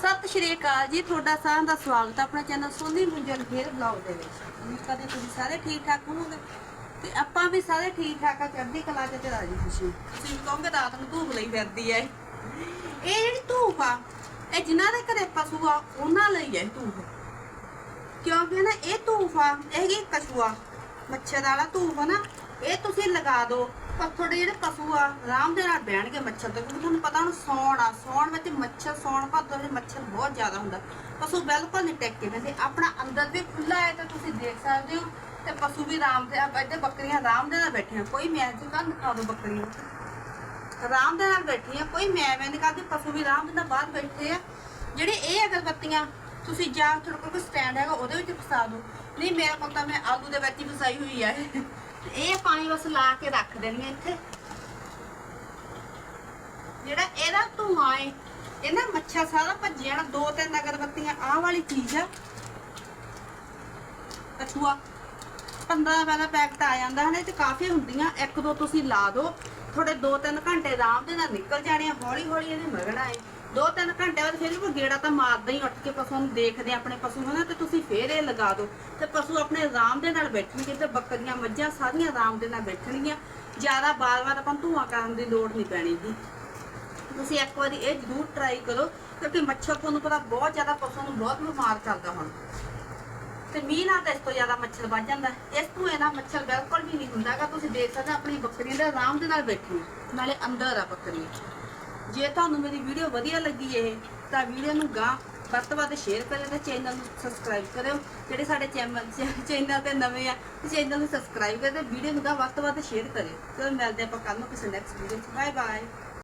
ਸਤਿ ਸ਼੍ਰੀ ਅਕਾਲ ਜੀ, ਤੁਹਾਡਾ ਸਾਰਿਆਂ ਦਾ ਸਵਾਗਤ ਹੈ ਆਪਣੇ ਚੈਨਲ ਸੋਨੀ ਮੁੰਜਨ ਫੇਰ ਬਲੌਗ ਦੇ ਵਿੱਚ। ਉਮੀਦ ਕਰਦੇ ਤੁਸੀਂ ਸਾਰੇ ਠੀਕ ਠਾਕ ਹੋਵੋਗੇ। ਤੇ ਆਪਾਂ ਵੀ ਸਾਰੇ ਠੀਕ ਠਾਕ ਆ, ਚੜ੍ਹਦੀ ਕਲਾ ਚ ਤੇ ਰਾਜੀ ਖੁਸ਼ੀ। ਤੁਸੀਂ ਕਹੋਗੇ ਰਾਤ ਨੂੰ ਧੂਪ ਲਈ ਫਿਰਦੀ ਐ ਇਹ। ਜਿਹੜੀ ਧੂਪ ਆ, ਇਹ ਜਿਨ੍ਹਾਂ ਦੇ ਘਰੇ ਪਸ਼ੂ ਆ, ਉਹਨਾਂ ਲਈ ਹੈ ਧੂਪ। ਕਿਉਂਕਿ ਨਾ ਇਹ ਧੂਪ ਆ, ਇਹ ਕੀ ਕਛੂਆ ਮੱਛਰ ਵਾਲਾ ਧੂਪ ਆ ਨਾ, ਇਹ ਤੁਸੀਂ ਲਗਾ ਦਿਓ ਤੁਹਾਡੇ ਜਿਹੜੇ ਪਸ਼ੂ ਆ, ਆਰਾਮ ਦੇ ਨਾਲ ਬਹਿਣਗੇ ਮੱਛਰ ਤੇ, ਕਿਉਂਕਿ ਤੁਹਾਨੂੰ ਪਤਾ ਹੁਣ ਸੌਣ ਆ ਸੌਣ ਵਿੱਚ ਮੱਛਰ ਸੌਣ ਭਾਦੋਂ ਵਿੱਚ ਮੱਛਰ ਬਹੁਤ ਜ਼ਿਆਦਾ ਹੁੰਦਾ। ਪਸ਼ੂ ਬਿਲਕੁਲ ਨਹੀਂ ਟਿਕ ਕੇ ਬਹਿੰਦੇ, ਆਪਣਾ ਅੰਦਰ ਵੀ ਖੁੱਲਾ ਹੈ ਤਾਂ ਤੁਸੀਂ ਦੇਖ ਸਕਦੇ ਹੋ, ਤੇ ਪਸ਼ੂ ਵੀ ਆਰਾਮ ਦੇ ਆ ਬੱਕਰੀਆਂ ਆਰਾਮ ਦੇ ਨਾਲ ਬੈਠੀਆਂ, ਕੋਈ ਮੈਂ ਜੀ ਕੰਨ ਦਿਖਾ ਦਿਓ ਬੱਕਰੀਆਂ। ਆਰਾਮ ਦੇ ਨਾਲ ਬੈਠੀਆਂ, ਕੋਈ ਮੈਂ ਮੈਂ ਨਹੀਂ ਕਰਦੀ ਪਸ਼ੂ ਵੀ ਆਰਾਮ ਦੇ ਨਾਲ ਬਾਹਰ ਬੈਠੇ ਆ। ਜਿਹੜੇ ਇਹ ਅਗਰਬੱਤੀਆਂ, ਤੁਸੀਂ ਜਾਂ ਤੁਹਾਡੇ ਕੋਲ ਕੋਈ ਸਟੈਂਡ ਹੈਗਾ, ਉਹਦੇ ਵਿੱਚ ਫਸਾ ਦਿਓ ਨਹੀਂ ਮੇਰੇ ਕੋਲ ਤਾਂ ਮੈਂ ਆਲੂ ਦੇ ਵਿੱਚ ਹੀ ਫਸਾਈ ਹੋਈ ਆ ਇਹ ਪਾਣੀ ਬਸ ਲਾ ਕੇ ਰੱਖ ਦੇਣੀ ਇੱਥੇ। ਜਿਹੜਾ ਇਹਦਾ ਧੂਆਂ ਏ ਇਹ ਨਾ ਮੱਛਾ ਸਾਰਾ ਭੱਜ ਜਾਣਾ ਦੋ ਤਿੰਨ ਅਗਰਬੱਤੀਆਂ, ਆਹ ਵਾਲੀ ਚੀਜ਼ ਆ। ਕਛੂਆ 15 ਰੁਪਏ ਦਾ ਪੈਕਟ ਆ ਜਾਂਦਾ ਹਨ ਇਹ ਤੇ ਕਾਫੀ ਹੁੰਦੀਆਂ, ਇੱਕ ਦੋ ਤੁਸੀਂ ਲਾ ਦਿਓ ਤੁਹਾਡੇ 2-3 ਘੰਟੇ ਆਰਾਮ ਦੇ ਨਾਲ ਨਿਕਲ ਜਾਣੇ ਆ ਹੌਲੀ ਹੌਲੀ ਇਹਦੇ ਮਗਣਾ ਏ 2-3 ਘੰਟੇ ਬਾਅਦ ਫਿਰ ਵੀ ਗੇੜਾ ਤਾਂ ਮਾਰਦਾ ਹੀ ਉੱਠ ਕੇ ਪਸ਼ੂ ਨੂੰ ਦੇਖਦੇ ਆਪਣੇ ਪਸ਼ੂ ਹਨਾ ਤੇ ਤੁਸੀਂ ਫੇਰ ਇਹ ਲਗਾ ਦਿਓ। ਤੇ ਪਸ਼ੂ ਆਪਣੇ ਆਰਾਮ ਦੇ ਨਾਲ ਬੈਠਣਗੇ ਤੇ ਬੱਕਰੀਆਂ, ਮੱਝਾਂ ਸਾਰੀਆਂ ਆਰਾਮ ਦੇ ਨਾਲ ਬੈਠਣਗੀਆਂ। ਜ਼ਿਆਦਾ ਬਾਰ-ਬਾਰ ਆਪਾਂ ਨੂੰ ਕਰਨ ਦੀ ਲੋੜ ਨਹੀਂ ਪੈਣੀ। ਜੀ ਤੁਸੀਂ ਇੱਕ ਵਾਰੀ ਇਹ ਜ਼ਰੂਰ ਟਰਾਈ ਕਰੋ, ਕਿਉਂਕਿ ਮੱਛਰ ਤੁਹਾਨੂੰ ਪਤਾ ਬਹੁਤ ਜ਼ਿਆਦਾ ਪਸ਼ੂ ਨੂੰ ਬਹੁਤ ਬਿਮਾਰ ਕਰਦਾ ਹੁਣ। ਤੇ ਮੀਂਹ ਨਾਲ ਤਾਂ ਇਸ ਤੋਂ ਜ਼ਿਆਦਾ ਮੱਛਰ ਵੱਧ ਜਾਂਦਾ ਇਸ ਤੋਂ ਇਹਨਾਂ ਮੱਛਰ ਬਿਲਕੁਲ ਵੀ ਨਹੀਂ ਹੁੰਦਾਗਾ ਤੁਸੀਂ ਦੇਖ ਸਕਦੇ ਹੋ ਆਪਣੀ ਬੱਕਰੀ ਦੇ ਆਰਾਮ ਦੇ ਨਾਲ ਬੈਠੀ ਨਾਲੇ ਅੰਦਰ ਆ ਬੱਕਰੀ। ਜੇ ਤੁਹਾਨੂੰ ਮੇਰੀ ਵੀਡੀਓ ਵਧੀਆ ਲੱਗੀ ਇਹ, ਤਾਂ ਵੀਡੀਓ ਨੂੰ ਗਾਂ, ਵੱਧ ਤੋਂ ਵੱਧ ਸ਼ੇਅਰ ਕਰਿਓ ਤੇ ਚੈਨਲ ਨੂੰ ਸਬਸਕ੍ਰਾਈਬ ਕਰਿਓ। ਜਿਹੜੇ ਸਾਡੇ ਚੈਨਲ ਚੈਨਲ ਤੇ ਨਵੇਂ ਆ ਚੈਨਲ ਨੂੰ ਸਬਸਕ੍ਰਾਈਬ ਕਰਿਓ ਤੇ ਵੀਡੀਓ ਨੂੰ ਗਾਂ, ਵੱਧ ਤੋਂ ਵੱਧ ਸ਼ੇਅਰ ਕਰਿਓ। ਚਲੋ ਮਿਲਦੇ ਆਪਾਂ ਕੱਲ ਨੂੰ ਕਿਸੇ ਨੈਕਸਟ ਵੀਡੀਓ 'ਚ। Bye bye